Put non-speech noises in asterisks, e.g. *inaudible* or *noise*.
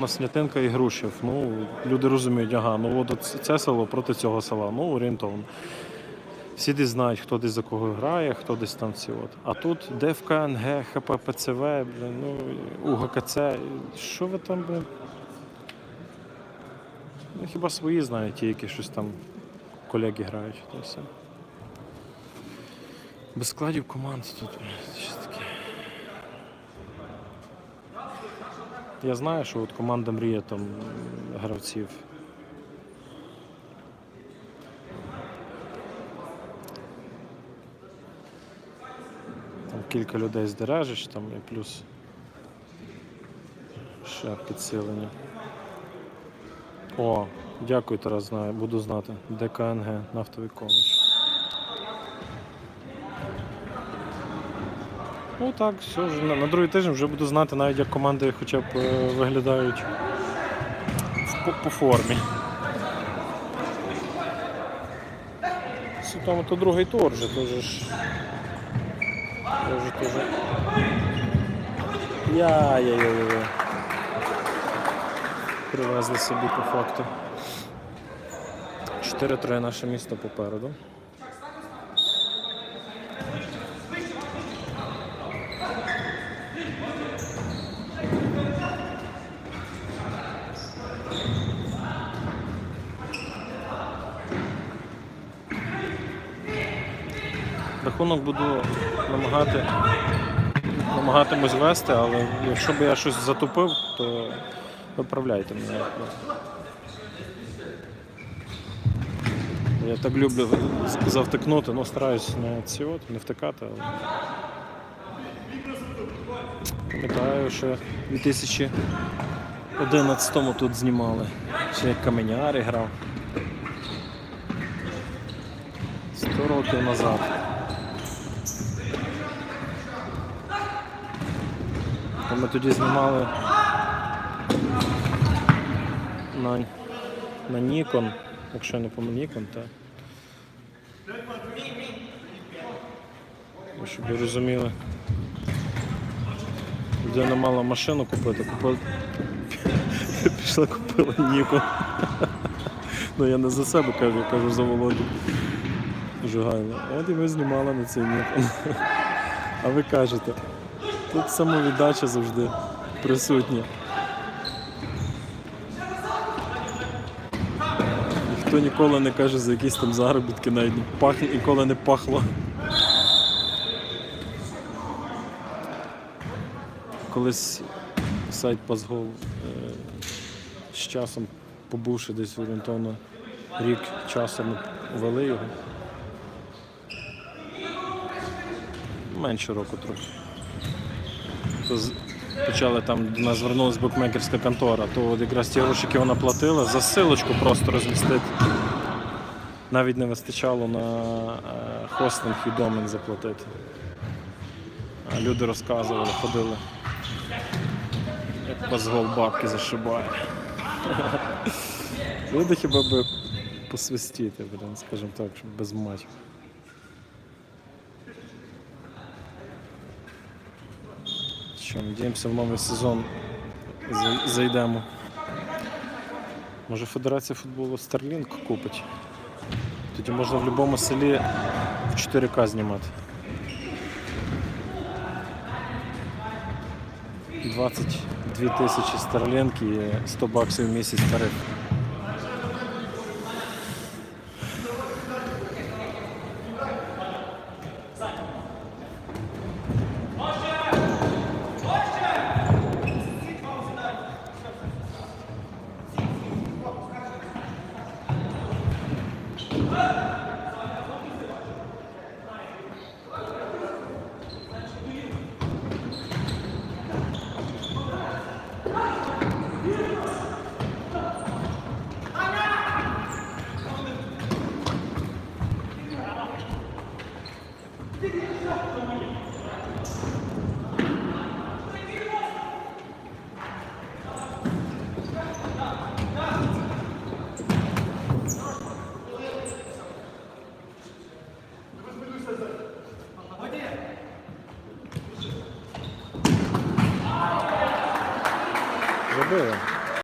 Маснятинка і Грушів. Ну, люди розуміють, ага, ну от це- село проти цього села. Ну, орієнтовно. Всі десь знають, хто десь за кого грає, хто десь там ці от. А тут ДФК, НГ, ХППЦВ, блін, ну, УГКЦ. Що ви там, блін? Ну, хіба свої знають, ті, які щось там колеги грають. То все. Без складів команд тут. Що таке? Я знаю, що от команда мріє там гравців. Там кілька людей здережеш, там і плюс ще підсилення. О, дякую, Тарас, знаю, буду знати. ДКНГ, нафтовий коледж. Ну так, все, вже на, на другий тиждень вже буду знати навіть як команди хоча б е, виглядають в- по, по формі. Тому то другий тур вже, то же ж. Тоже, тоже. Я, я, я, я, я. Привезли собі по факту. 4-3 наше місто попереду. Рахунок буду намагати, намагатимусь вести, але якщо б я щось затупив, то виправляйте мене. Я так люблю завтикнути, ну стараюсь не ці от, не втикати, але. Пам'ятаю, що в 2011-му тут знімали. Ще як каменяри грав. 100 років назад. То ми тоді знімали на, на Nikon, якщо я не помилю Nikon, Ну, щоб ви розуміли. Людина мала машину купити, купила. *laughs* Пішла купила Nikon. *laughs* Ну я не за себе кажу, я кажу за Володю. Жугайло. От і ми знімали на цей Nikon. *laughs* А ви кажете, тут самовіддача завжди присутня. Ніхто ніколи не каже за якісь там заробітки, навіть не пах... ніколи не пахло. Колись сайт Пазгол е, з часом, побувши десь орієнтовно рік часу, ми ввели його. Менше року трохи. То почали там до нас букмекерська контора, то от якраз ті гроші, які вона платила, за силочку просто розмістити. Навіть не вистачало на е, хостинг і домен заплатити. А люди розказували, ходили. Як позгол бабки зашибає. *laughs* Люди хіба би посвистіти, блін, скажімо так, щоб без матів. Що, надіємося, в новий сезон зайдемо. Може Федерація футболу Starlink купить. Тоді можна в будь-якому селі в 4К знімати. 22 тисячі Starlink і 100 баксів в місяць тариф. było.